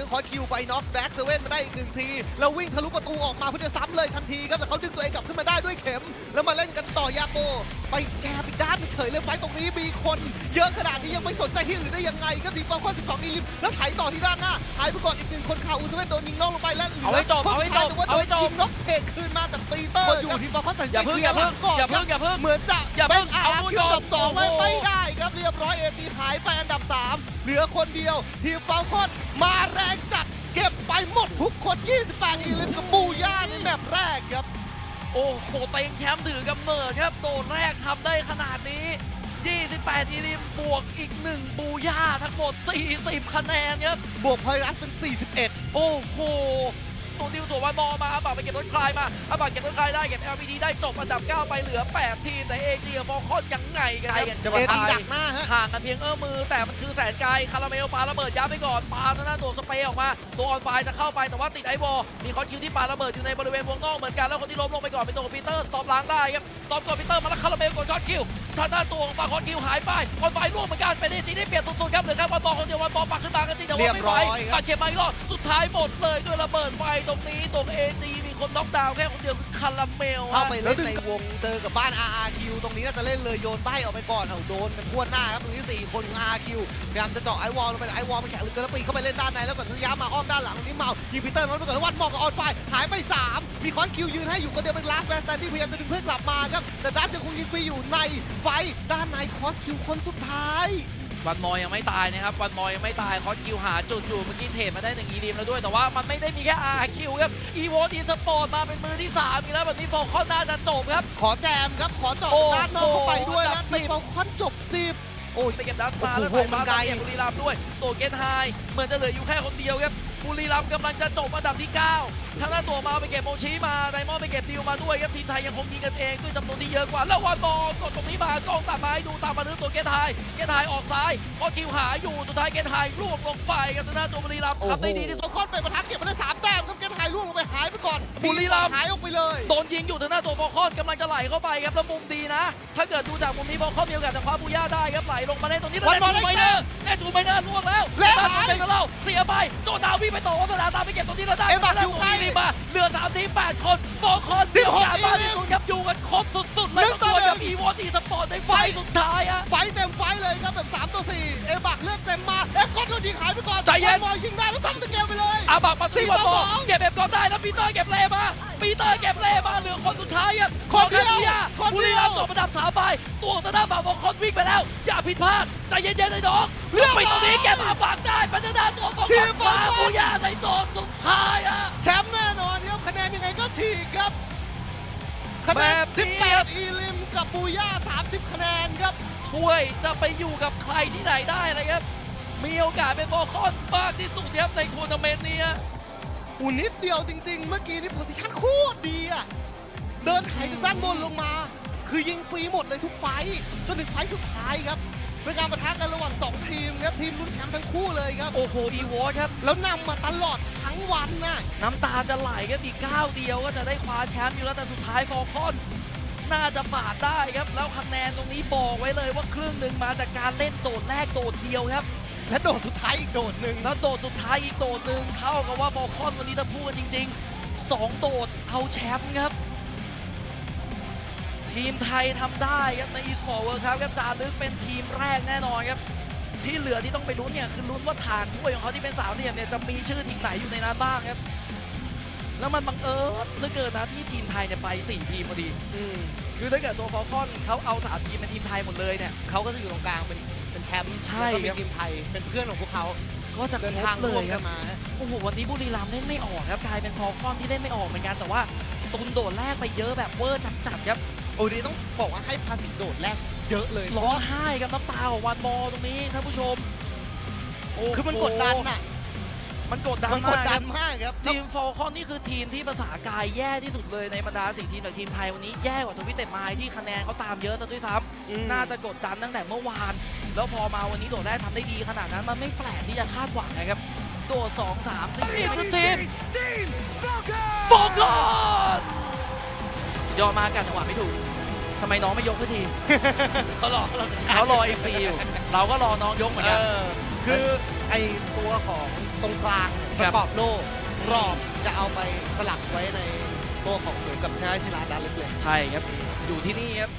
นึงคอร์สคิวไปน็อกแบ็กเซเว่นมาได้อีกหนึ่งที แล้ววิ่งทะลุประตูออกมาเพื่อจะซ้ำเลยทันทีครับแต่เขาดึงตัวเองกลับขึ้นมาได้ด้วยเข็ม แล้วมาเล่นกันต่อยาโก ไปแจมอีกด้านเฉยเลยไฟตรงนี้มีคน เยอะขนาดนี้ยังไม่สนใจที่อื่นได้ยังไงครับทีมฟอลคอน12อีลิมแล้วไถต่อที่ด้านหน้าหายไปก่อนอีกหนึ่งคนข่าวอุซเว่นโดนยิงนอกลงไปและเหลืเอาให้จบเอาให้จบคนสุดท้ยแต่ว่าเอาให้จบโดนยิงน็อกเท คืนมาจากปีเตอร์คนอยู่ทีมฟอลคอนตัดสินอย่าใจเพิ่งเคลีอยย่าร์หลัเพิ่งงก่อนอย่าครัเพิ่บงอย่าเพิ่งเหมือนจะอย่าเป็เพิ่นงอาเอาร์ลูกคิวก่อนอันดับสองไม่โอ้โหไม่ได้ครับเรียบร้อยเอตีหายไปอันดับ 3 เหลือคนเดียว ทีมฟาลคอนมาแรงจัดเก็บไปหมดทุกคน 28 อีลิมกับบูย่าในแมปแรกครับ โอ้โหเต็งแชมป์ถือกำเนิดครับโดดแรกทำได้ขนาดนี้ 28ทีริมบวกอีก 1 บูย่าทั้งหมด 40 คะแนนครับ บวกพอยรัสเป็น 41 โอ้โห ตัวดิวตัววันบอลมาอาบัตไปเก็บต้นคลายมาอาบัตเก็บต้นคลายได้เก็บ LPD ได้จบอันดับ 9 ไปเหลือ 8 ทีมแต่ AG กับฟอลคอนยังไงกันครับจะมาตีดักหน้าฮะห่างกันเพียงเอื้อมมือแต่มันคือแสนไกลคาราเมลปาระเบิดยับไปก่อนปาทางด้านตัวสเปรย์ออกมา ตัวออนไฟจะเข้าไปแต่ว่าติดไอวอลมีคอนคิวที่ปาระเบิดอยู่ในบริเวณวงนอกเหมือนกันแล้วคนที่ล้มลงไปก่อนเป็นตัวของปีเตอร์สตอมล้างได้ครับสตอมกดปีเตอร์มาแล้วคาราเมลกดคอนคิวทางด้านตัวของปาคอนคิวหายไปออนไฟร่วงเหมือนกันเป็นเอจีได้เปรียบสุดๆครับเหลือแค่วันบอลคนเดียววันบอลปักขึ้นมากันจริงแต่ว่าไม่ไหวเรียบร้อยครับปัดเก็บมาอีกรอบ สุดท้ายหมดเลยด้วยระเบิดไฟตรงนี้ตรงเอจีมีคนน็อกดาวน์แค่คนเดียวคือคาราเมลเข้าฮะไปเล่นในวงเจอกับบ้าน RRQ ตรงนี้น่าจะเล่นเลยโยนใบออกไปก่อนเอาโดนกันทั่วหน้าครับตรงนี้ 4 คนของ RRQ พยายามจะเจาะไอวอลลงไปไอวอลมันแข็งเหลือเกินแล้วปีนเข้าไปเล่นด้านในแล้วก่อนสัญญามาอ้อมด้านหลังตรงนี้เมายิงปีเตอร์น้อยไปก่อนแล้ววัดมองกับออนไฟหายไป 3 มีคอนคิวยืนให้อยู่คนเดียวเป็นลาสแมนสแตนดี้พยายามจะดึงเพื่อนกลับมาครับแต่ดันยังคงยิงฟรีอยู่ในไฟด้านในคอสคิวคนสุดท้าย วันมอยังไม่ตายนะครับวันมอยังไม่ตายคอสคิวหาจุดอยู่เมื่อกี้เทรดมาได้หนึ่งอีดีมแล้วด้วยแต่ว่ามันไม่ได้มีแค่ RQ ครับอีโวดีสปอร์ตมาเป็นมือที่3อีกแล้วแบบนี้ฟอลคอนน่าจะจบครับ ขอแจมครับขอเจาะโอ้ด้านนอกเข้าไปด้วยโอ้นะโหทีมฟอลคอนจบสิบ โอ้ยไปเก็บดัสมาโอ้แล้วโหใส่มัมานไกลเก็บบุรีรัมย์ด้วยโซเกตไฮเหมือนจะเหลืออยู่แค่คนเดียวครับบุรีรัมย์กำลังจะจบอันดับที่ 9ทางด้านตัวมาไปเก็บโมชิมาไดมอนด์ไปเก็บดิวมาด้วยครับทีมไทยยังคงยิงกันเองด้วยจำนวนที่เยอะกว่า แล้ววันบอลกดตรงนี้มากองตัดมาให้ดูตามมาลึกตัวเกตไฮเกตไฮออกซ้ายพอคิวหาอยู่สุดท้ายเกตไฮร่วงลงไปครับทางด้านตัวบุรีรัมย์ทำได้ดีที่สุดฟอลคอนไปประทักเก็บมาได้สามแต้มครับแกถ่าย ล่วงลงไปหายไปก่อนบุรีรัมย์ หายออกไปเลยโดนยิงอยู่ทางหน้าตัวฟอลคอนกำลังจะไหลเข้าไปครับแล้วมุมดีนะ ถ้าเกิดดูจากมุมนี้ฟอลคอนมีโอกาสจะคว้าบูย่าได้ครับไหลลงมาได้ตรงนี้วันบอลแน่ได้จูไม่แต้เนอร์แน่จูไม่เนอร์ล่วงแล้วแล้วด้านหายเซนเตอร์เราเสียไปโจนาวิ่งไปต่อวัฒนาตามไปเก็บตรงนี้แล้วได้เอ็มบักแล้วอยู่ใกล้รีบมาเหลือ3ทีม8คนฟอลคอนสิบหกเดียวกันบ้านอีที่ลิมสุดครับอยู่กันครบสุดๆเลยหนึ่งต่อตัวกับหนึ่งอีวอตีสปอร์ตในไฟล์สุดท้ายอะ ไฟเต็มไฟเลยครับแบบ3ต่อ4เอบักเลือดเต็มมาเอฟคอนโดนยิงหายไปก่อนใจเย็น บอลยิงได้แล้วตั้งตะเกมไปเลย อาบักมาตีบอลสี่ต่อสองเก็บเอฟก่อนได้แล้วปีเตอร์เก็บเลมาปีเตอร์เก็บเลมาเหลือคนสุดท้ายครับคนเดียวของยาคนเดียวบุรีรัมย์จบอันดับสามไปตัวของทางด้านฝั่งของคนวิ่งไปแล้ว อย่าผิดพลาดใจเย็นๆเลยน้องเรียบร้อยไปตรงนี้เก็บอาบักได้ปัญญาตัวของทีคนมบอลมาบุยาในโซนสุดท้ายอะแชมป์แน่นอนครับคะแนนยังไงก็ฉีกครับคะแนแบนบนี้ครับ18อีลิมกับบูย่า30 คะแนนครับถ้วยจะไปอยู่กับใครที่ไหนได้นะครับ มีโอกาสเป็นบอลคอนมากที่สุดครับในทัวร์นาเมนต์นี้ฮะอูนิดเดียวจริง ๆ เมื่อกี้นี่โพซิชั่นโคตรดีอะเดินไถจากด้านบนลงมา คือยิงฟรีหมดเลยทุกไฟต์จนถึงไฟต์สุดท้ายครับเป็นการประทะกันระหว่าง 2 ทีมครับทีมลุ้นแชมป์ทั้งคู่เลยครับ โอ้โห อีวอร์ครับ แล้วนำมาตลอดทั้งวันน่ะน้ำตาจะไหลครับอีกก้าวเดียวก็จะได้คว้าแชมป์อยู่แล้วแต่สุดท้ายฟอลคอนน่าจะฝาดได้ครับ แล้วคะแนนตรงนี้บอกไว้เลยว่าครึ่งหนึ่งมาจากการเล่นโดดแรกโดดเดียวครับ และโดดสุดท้ายอีกโดดหนึ่งแล้วโดดสุดท้ายอีกโดดหนึ่งเท่ากับว่าฟอลคอนวันนี้ถ้าพูดกันจริงๆสองโดดเอาแชมป์ครับ ทีมไทยทำได้ครับในอีสปอร์ตเวิร์ครับครับจารึกเป็นทีมแรกแน่นอนครับ ที่เหลือที่ต้องไปลุ้นเนี่ยคือลุ้นว่าฐานถ้วยของเขาที่เป็นสามเหลี่ยมเนี่ยจะมีชื่อทีมไหนอยู่ในนั้นบ้างครับ แล้วมันบังเอิญเหลือเกินนะที่ทีมไทยเนี่ยไป4ทีมพอดีอืมคือถ้าเกิดตัวฟอลคอนเขาเอาสามทีมเป็นทีมไทยหมดเลยเนี่ยเขาก็จะอยู่ตรงกลางเป็น เป็นแชมป์ใช่แล้วก็ครับเป็นทีมไทยเป็นเพื่อนของพวกเขาก็จะเดินครทางบเลร่วมยคกัรับนมาฮะโอ้โหวันนี้บุรีรัมย์เล่นไม่ออกครับกลายเป็นฟอลคอนที่เล่นไม่ออกเหมือนกันแต่ว่าตุนโดดแรกไปเยอะแบบเวอร์จัดๆครับโอ้ดีต้องบอกว่าให้ภาษีโดดแรกเยอะเลยร้องไห้กับน้ำตาของวันบอลตรงนี้ท่านผู้ชมโโหคือมันกดดันน่ะมันกดดันมันกมาดกคดัรันบมากครับทีมฟอลคอนนี่คือทีมที่ภาษากายแย่ที่สุดเลยในบรรดาสี่ทีมจากทีมไทยวันนี้แย่กว่าทวิตเต็มไม้ที่คะแนนเขาตามเยอะซะด้วยซ้อืมำน่าจะกดดันตั้งแต่เมื่อวาน แล้วพอมาวันนี้โดดได้ทำได้ดีขนาดนั้นมันไม่แปลกที่จะคาดหวังนะครับ โดดสองสามสี่นี่คือทีมฟอลคอนยอมมากันจังหวะไม่ถูกทำไมน้องไม่ยกเพื่อทีเขาหลอกเราเขารอเอฟซีอยู่เราก็รอน้องยกเหมือนเอกันอคือไอตัวของตรงกลางเนี่ยคปรับระกอบโล่รอบจะเอาไปสลักไว้ในตัวของเหมือนกับใช้ศิลาดานเล็กๆใช่ครับ อยู่ที่นี่ครับ